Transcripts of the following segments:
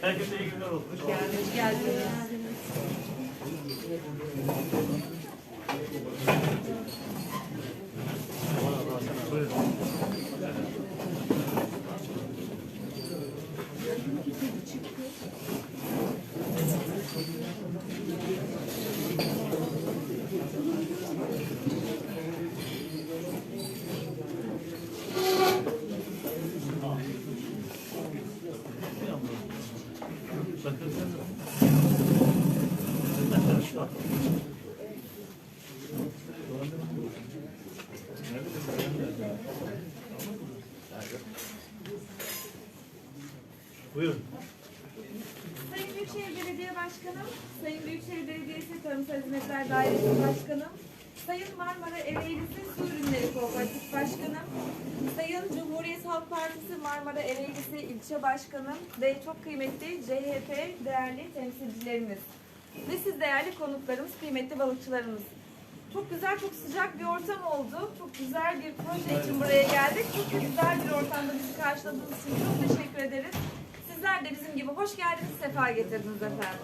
Herkese iyi günler olsun. Hoş geldiniz. Buyurun. Sayın Büyükşehir Belediye Başkanım, Sayın Büyükşehir Belediyesi Tarımsal Hizmetler Dairesi Başkanım, Sayın Marmara Ereğlisi Su Ürünleri Kooperatif Başkanım, Sayın Cumhuriyet Halk Partisi Marmara Ereğlisi İlçe Başkanım ve çok kıymetli CHP değerli temsilcilerimiz ve siz değerli konuklarımız, kıymetli balıkçılarımız. Çok güzel, çok sıcak bir ortam oldu. Çok güzel bir proje için buraya geldik. Çok güzel bir ortamda bizi karşıladığınız için çok teşekkür ederiz. Sizler de bizim gibi hoş geldiniz, sefa getirdiniz efendim.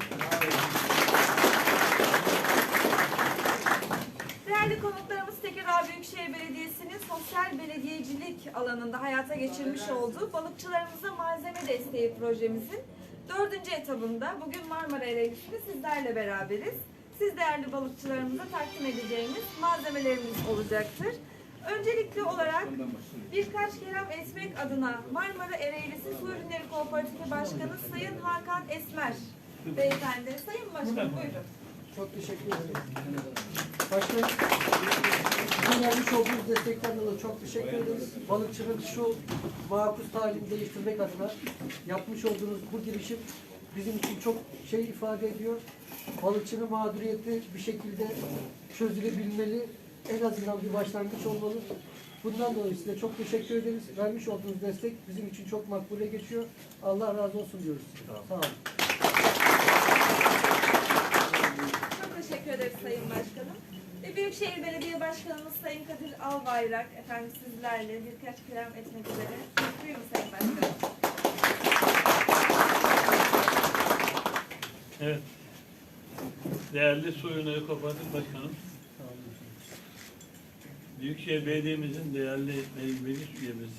Değerli konuklarımız Tekirdağ Büyükşehir Belediyesi'nin sosyal belediyecilik alanında hayata geçirmiş olduğu balıkçılarımıza malzeme desteği projemizin dördüncü etabında bugün Marmara Ereğlisi'nde sizlerle beraberiz. Siz değerli balıkçılarımıza takdim edeceğimiz malzemelerimiz olacaktır. Öncelikli olarak birkaç kelam etmek adına Marmara Ereğlisi Su Ürünleri Kooperatifi Başkanı Sayın Hakan Esmer Beyefendi. Sayın Başkanım buyurun. Çok teşekkür ederim. Başkanım, bizim vermiş olduğunuz destekten dolayı çok teşekkür ederiz. Balıkçının şu makus halini değiştirmek adına yapmış olduğunuz bu girişim bizim için çok şey ifade ediyor. Balıkçının mağduriyeti bir şekilde çözülebilmeli. En azından bir başlangıç olmalı. Bundan dolayı size çok teşekkür ederiz. Vermiş olduğunuz destek bizim için çok makbule geçiyor. Allah razı olsun diyoruz. Sağ olun. Çok teşekkür ederiz Sayın Başkanım. Ve Büyükşehir Belediye Başkanımız Sayın Kadir Albayrak efendim sizlerle birkaç kelam etmek üzere. Buyurun Sayın Başkanım. Evet. Değerli Ürünleri Kooperatif Başkanım, Büyükşehir Belediye'mizin değerli me- meclis üyemiz,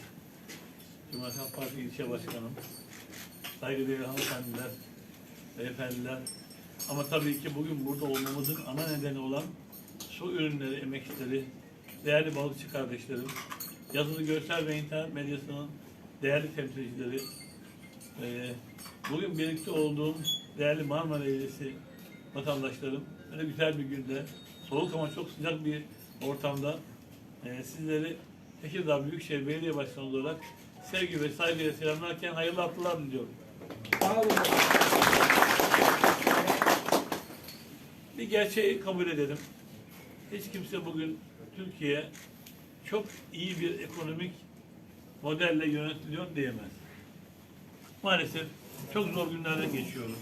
Cumhuriyet Partisi İlçe Başkanım, saygıdeğer hanımefendiler, beyefendiler, ama tabii ki bugün burada olmamızın ana nedeni olan su ürünleri emekçileri, değerli balıkçı kardeşlerim, yazılı görsel ve internet medyasının değerli temsilcileri, ee, bugün birlikte olduğum değerli Marmara Eylesi vatandaşlarım, böyle güzel bir günde, soğuk ama çok sıcak bir ortamda e, sizleri Tekirdağ Büyükşehir Belediye Başkanı olarak sevgi ve saygıyla selamlarken hayırlı haftalar diliyorum. Bir gerçeği kabul edelim. Hiç kimse bugün Türkiye çok iyi bir ekonomik modelle yönetiliyor diyemez. Maalesef çok zor günlerden geçiyoruz.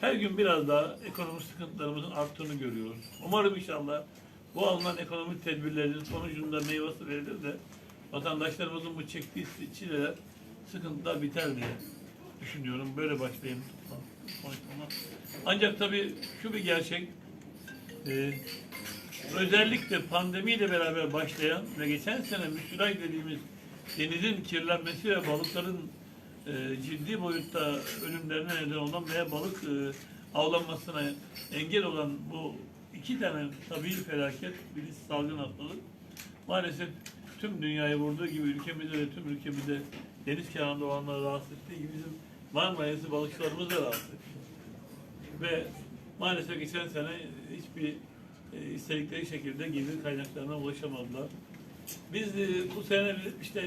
Her gün biraz daha ekonomik sıkıntılarımızın arttığını görüyoruz. Umarım inşallah bu alınan ekonomik tedbirlerin sonucunda meyvesi verilir de vatandaşlarımızın bu çektiği çileler, sıkıntılar biter diye düşünüyorum. Böyle başlayayım. Ancak tabii şu bir gerçek, e, özellikle pandemiyle beraber başlayan ve geçen sene müsilaj dediğimiz denizin kirlenmesi ve balıkların e, ciddi boyutta ölümlerine neden olan veya balık e, avlanmasına engel olan bu iki tane tabii felaket, birisi salgın hastalık, maalesef tüm dünyayı vurduğu gibi ülkemizde ve tüm ülkemizde deniz kenarında olanları rahatsız ettiği gibi bizim Marmara'yı balıkçılarımızı da rahatsız etti. Ve maalesef geçen sene hiçbir istedikleri şekilde gelir kaynaklarına ulaşamadılar. Biz e, bu sene işte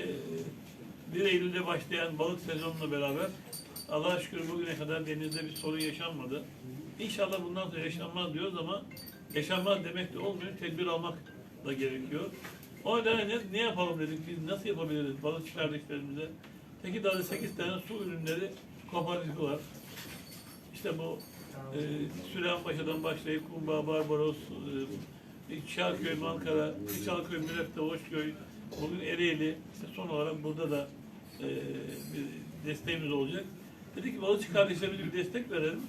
e, 1 Eylül'de başlayan balık sezonuna beraber Allah'a şükür bugüne kadar denizde bir sorun yaşanmadı. İnşallah bundan sonra yaşanmaz diyoruz ama yaşanmaz demek de olmuyor. Tedbir almak da gerekiyor. O nedenle ne, ne yapalım dedik biz nasıl yapabiliriz balıkçı kardeşlerimize. Tekirdağ'da 8 tane su ürünleri kooperatifi var. İşte bu e, Süleymanpaşa'dan başlayıp Kumba, Barbaros, e, Çarköy, Ankara, Çalköy, Mürefte, Hoşköy, bugün Ereğli, işte son olarak burada da e, bir desteğimiz olacak. Dedik ki balıkçı kardeşlerimize bir destek verelim.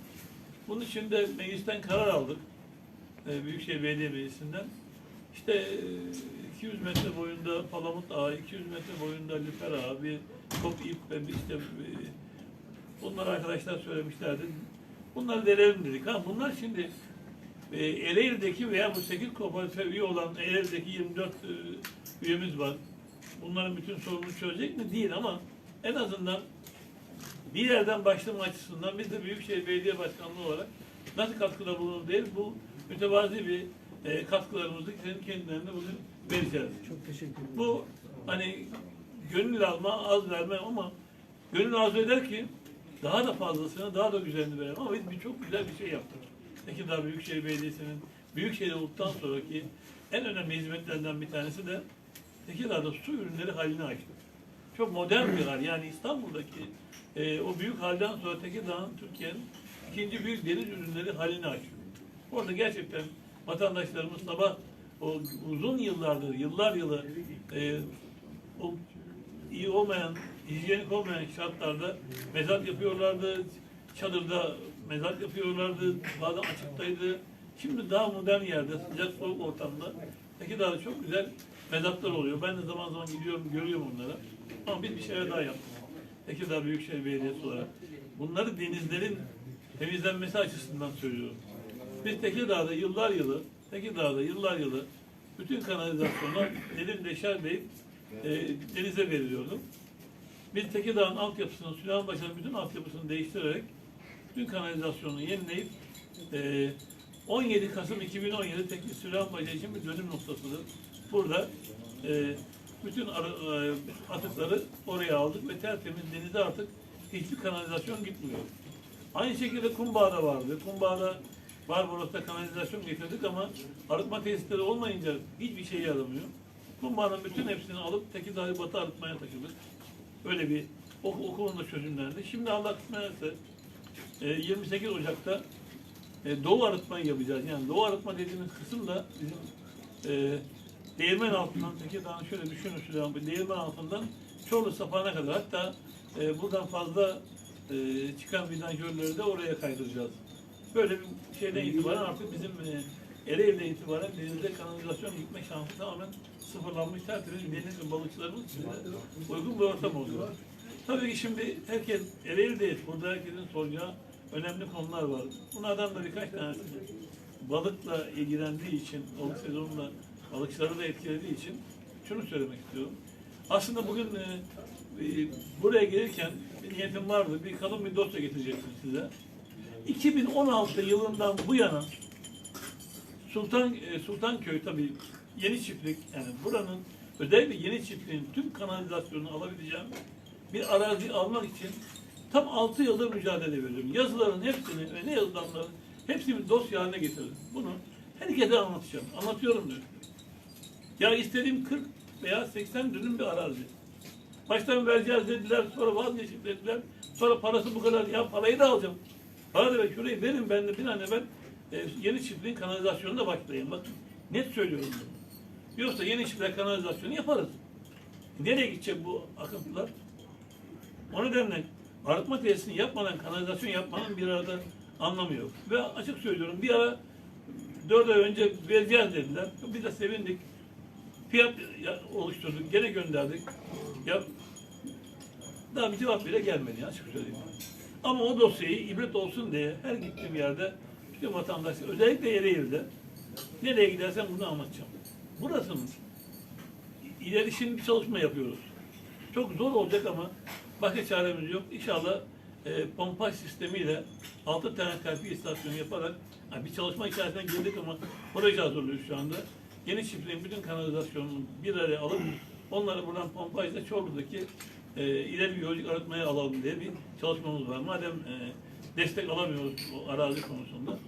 Bunun için de meclisten karar aldık. E, Büyükşehir Belediye Meclisi'nden. İşte e, 200 metre boyunda palamut ağı, 200 metre boyunda lüfer ağı, bir top ip ve bir işte e, bunlar arkadaşlar söylemişlerdi. Bunları deneyelim dedik. Ha bunlar şimdi e, Ereğli'deki veya bu 8 kooperatife üye olan Ereğli'deki 24 e, üyemiz var. Bunların bütün sorununu çözecek mi? Değil ama en azından bir yerden başlama açısından biz de Büyükşehir Belediye Başkanlığı olarak nasıl katkıda bulunur değil, bu mütevazi bir e, katkılarımızı senin kendilerine bugün vereceğiz. Çok teşekkür ederim. Bu hani gönül alma, az verme ama gönül arzu eder ki daha da fazlasını, daha da güzelini verelim. Ama biz çok güzel bir şey yaptık. Tekirdağ Büyükşehir Belediyesi'nin Büyükşehir olduktan sonraki en önemli hizmetlerden bir tanesi de Tekirdağ'da su ürünleri halini açtık. Çok modern bir hal. Yani İstanbul'daki e, o büyük halden sonra Tekirdağ'ın Türkiye'nin ikinci büyük deniz ürünleri halini açıyor. Orada gerçekten vatandaşlarımız sabah o uzun yıllardır, yıllar yılı e, o iyi olmayan, hijyenik olmayan şartlarda mezat yapıyorlardı. Çadırda mezat yapıyorlardı. Bazen açıktaydı. Şimdi daha modern yerde, sıcak soğuk ortamda Tekirdağ'da çok güzel mezatlar oluyor. Ben de zaman zaman gidiyorum, görüyorum onları. Ama biz bir şeyler daha yaptık. Tekirdağ Büyükşehir Belediyesi olarak. Bunları denizlerin temizlenmesi açısından söylüyorum. Biz Tekirdağ'da yıllar yılı, Tekirdağ'da yıllar yılı bütün kanalizasyonlar derin deşerleyip e, denize veriliyordu. Biz Tekirdağ'ın altyapısını, Süleymanbaşı'nın bütün altyapısını değiştirerek bütün kanalizasyonu yenileyip e, 17 Kasım 2017 Tekirdağ Süleymanbaşı için bir dönüm noktasıdır. Burada e, bütün e, atıkları oraya aldık ve tertemiz denize artık hiçbir kanalizasyon gitmiyor. Aynı şekilde Kumbağa'da vardı. Kumbağa'da Barbaros'ta kanalizasyon getirdik ama arıtma tesisleri olmayınca hiçbir şey yaramıyor. Kumbağa'nın bütün hepsini alıp Tekirdağ'ı batı arıtmaya taşıdık. Öyle bir ok okulun da çözümlendi. Şimdi Allah kısmetse e, 28 Ocak'ta e, doğu arıtmayı yapacağız. Yani doğu arıtma dediğimiz kısım da bizim e, değirmen altından Tekirdağ'ın şöyle düşünün Süleyman Bey, değirmen altından Çorlu sapağına kadar hatta e, buradan fazla e, çıkan vidanjörleri de oraya kaydıracağız. Böyle bir şeyden itibaren artık bizim e, Ereğli'de itibaren denizde kanalizasyon gitme şansı tamamen sıfırlanmış tertemiz bir deniz ve balıkçılarımız için de uygun bir ortam oluyor. Tabii ki şimdi herkes Ereğli'deyiz. Burada herkesin soracağı önemli konular var. Bunlardan da birkaç tanesi balıkla ilgilendiği için, balık sezonunda balıkçıları da etkilediği için şunu söylemek istiyorum. Aslında bugün e, e, buraya gelirken bir niyetim vardı. Bir kalın bir dosya getirecektim size. 2016 yılından bu yana Sultan e, Sultanköy tabii yeni çiftlik yani buranın özellikle yeni çiftliğin tüm kanalizasyonunu alabileceğim bir arazi almak için tam 6 yıldır mücadele veriyorum. Yazıların hepsini ve ne yazılanların hepsini bir dosya haline getirdim. Bunu herkese anlatacağım. Anlatıyorum diyor. Ya istediğim 40 veya 80 dönüm bir arazi. Baştan vereceğiz dediler, sonra vazgeçip dediler. Sonra parası bu kadar, ya parayı da alacağım. Bana da şurayı verin ben de bir an evvel e, yeni çiftliğin kanalizasyonuna başlayayım. Bakın net söylüyorum bunu. Yoksa yeni çiftliğe kanalizasyonu yaparız. Nereye gidecek bu akıntılar? O nedenle arıtma tesisini yapmadan kanalizasyon yapmanın bir arada anlamı yok. Ve açık söylüyorum bir ara dört ay önce vereceğiz dediler. Biz de sevindik. Fiyat ya- oluşturduk, gene gönderdik. Ya daha bir cevap bile gelmedi açık söyleyeyim. Ama o dosyayı ibret olsun diye her gittiğim yerde bütün vatandaşlar, özellikle Ereğli'de nereye gidersen bunu anlatacağım. Burasının ileri şimdi bir çalışma yapıyoruz. Çok zor olacak ama başka çaremiz yok. İnşallah e, pompaj sistemiyle 6 tane kalpi istasyonu yaparak yani bir çalışma içerisine girdik ama proje hazırlıyoruz şu anda. Yeni çiftliğin bütün kanalizasyonunu bir araya alıp onları buradan pompajla Çorlu'daki e, ileri biyolojik arıtmaya alalım diye bir çalışmamız var. Madem e, destek alamıyoruz o arazi konusunda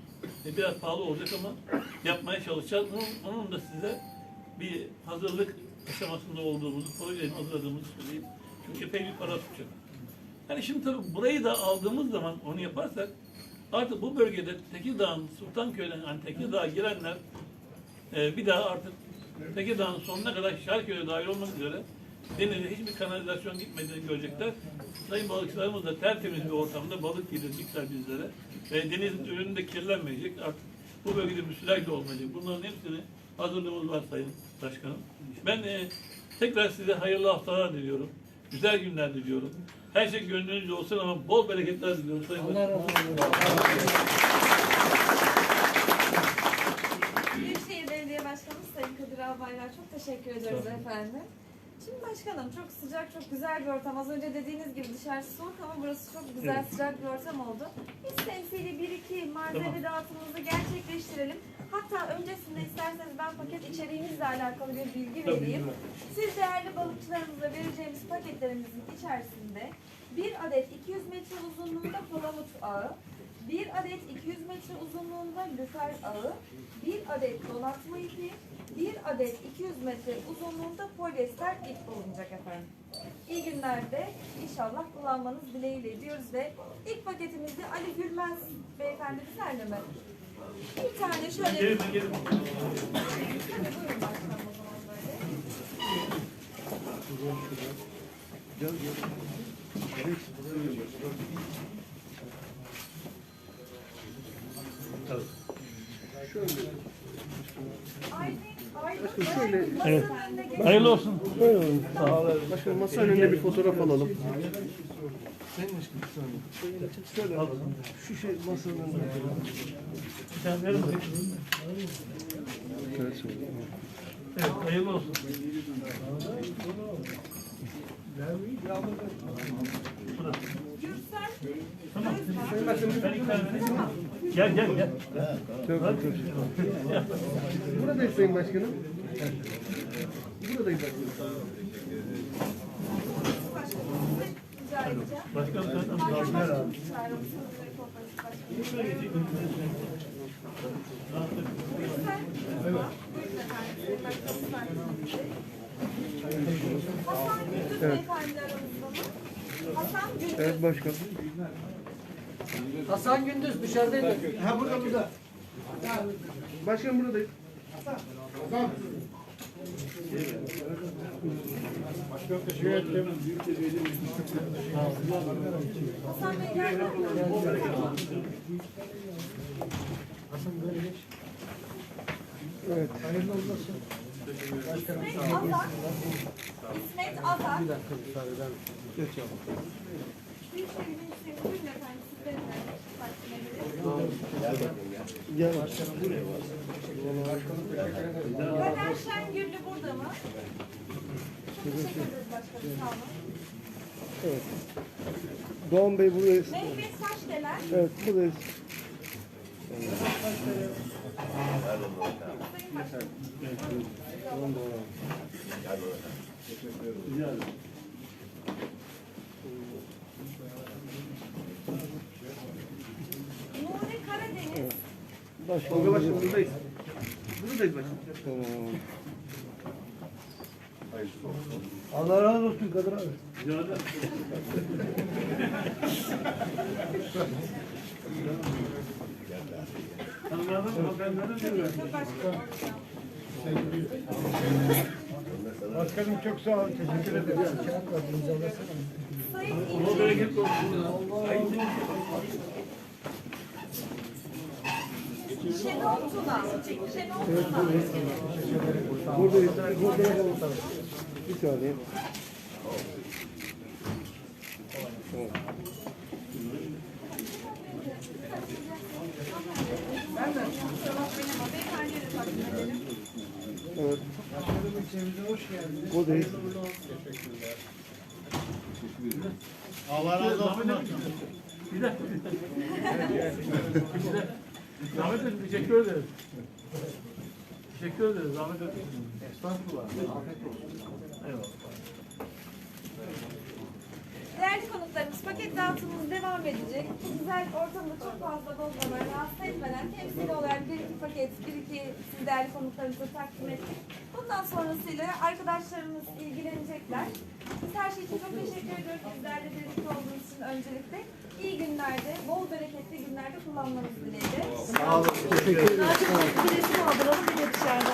e, biraz pahalı olacak ama yapmaya çalışacağız. Onun, onun da size bir hazırlık aşamasında olduğumuzu, projeyi hazırladığımızı söyleyeyim. Çünkü epey bir para tutacak. Yani şimdi tabii burayı da aldığımız zaman onu yaparsak artık bu bölgede Tekirdağ'ın, Sultanköy'den, yani Tekirdağ'a girenler e, bir daha artık Tekirdağ'ın sonuna kadar Şarköy'e dahil olmak üzere denize hiçbir kanalizasyon gitmediğini görecekler. Sayın balıkçılarımız da tertemiz bir ortamda balık yedirecekler bizlere. Ve denizin ürünü de kirlenmeyecek. Artık bu bölgede müsilaj da olmayacak. Bunların hepsini hazırlığımız var Sayın Başkanım. Ben e, tekrar size hayırlı haftalar diliyorum. Güzel günler diliyorum. Her şey gönlünüzce olsun ama bol bereketler diliyorum Sayın Allah Başkanım. razı olsun. Büyükşehir Belediye Başkanımız Sayın Kadir Albayrak'a çok teşekkür ediyoruz efendim. Şimdi başkanım çok sıcak, çok güzel bir ortam. Az önce dediğiniz gibi dışarısı soğuk ama burası çok güzel, sıcak bir ortam oldu. Biz temsili bir iki malzeme Tamam. dağıtımımızı gerçekleştirelim. Hatta öncesinde isterseniz ben paket içeriğimizle alakalı bir bilgi Tabii, vereyim. Siz değerli balıkçılarımıza vereceğimiz paketlerimizin içerisinde bir adet 200 metre uzunluğunda palamut ağı, bir adet 200 metre uzunluğunda lüfer ağı, bir adet donatma ipi, bir adet 200 metre uzunluğunda polyester ip bulunacak efendim. İyi günlerde inşallah kullanmanız dileğiyle diyoruz ve ilk paketimizi Ali Gülmez beyefendi düzenleme. Bir tane şöyle Gelin, gelin. Hadi buyurun başkanım o zaman böyle. Aydın, Aydın, şöyle, Evet. Hayırlı olsun. Başkanım masa önünde bir fotoğraf alalım. Şöyle şu şey masanın önünde. Sen. Evet, hayırlı olsun. Gürsel, Tamam. Ben tane vereyim. Gel gel gel. Çok çok. Buradayız Sayın Başkanım. Buradayız başkanım. başkanım, rica edeceğim. Başkanım sen Hakan de başkanım, Kooperatif Başkanı. Gürsel, buyurun efendim, Sayın Başkanım, Hasan Gündüz beyefendi aramızda mı? Hasan Gündüz. Evet başkanım. Hasan Gündüz dışarıdaydı. Ha burada burada. Başkanım buradayız. Hasan Bey gel. Evet. İsmet Azar. İsmet Azar. Geç yavrum. Büyükşehir Belediyesi, buyurun efendim, takdim edelim. Gel. Kader Şengüllü burada mı? Çok teşekkür ederiz başkanım, sağ olun. Evet. Doğan Bey buradayız. Mehmet Saçdeler, Evet buradayız. Sayın Başkanım. Başkanım. Tolga başkanım buradayız. Buradayız başkanım. Tamam. Allah razı olsun Kadir abi. Rica ederim. Başkanım çok sağ olun. Teşekkür ederim. Sayın Bol İlçe, bereket olsun. Şenol Tuna, Şenol Tuna. Bir saniye. Evet. Buradayız. Allah razı olsun. Bir dakika. Bir dakika. Zahmet edin, teşekkür ederiz. Teşekkür ederiz, zahmet edin. Estağfurullah. Afiyet olsun. Eyvallah. Değerli konuklarımız paket dağıtımımız devam edecek. Bu güzel ortamda çok fazla bozmadan, rahatsız etmeden temsili olarak bir iki paket, bir iki siz değerli konuklarımıza takdim ettik. Bundan sonrasıyla arkadaşlarımız ilgilenecekler. Biz her şey için çok teşekkür ediyoruz. Bizlerle birlikte olduğunuz için öncelikle. İyi günlerde, bol bereketli günlerde kullanmanız dileğiyle. Sağ olun. Teşekkür ederim. Bir resim aldıralım bir de dışarıda.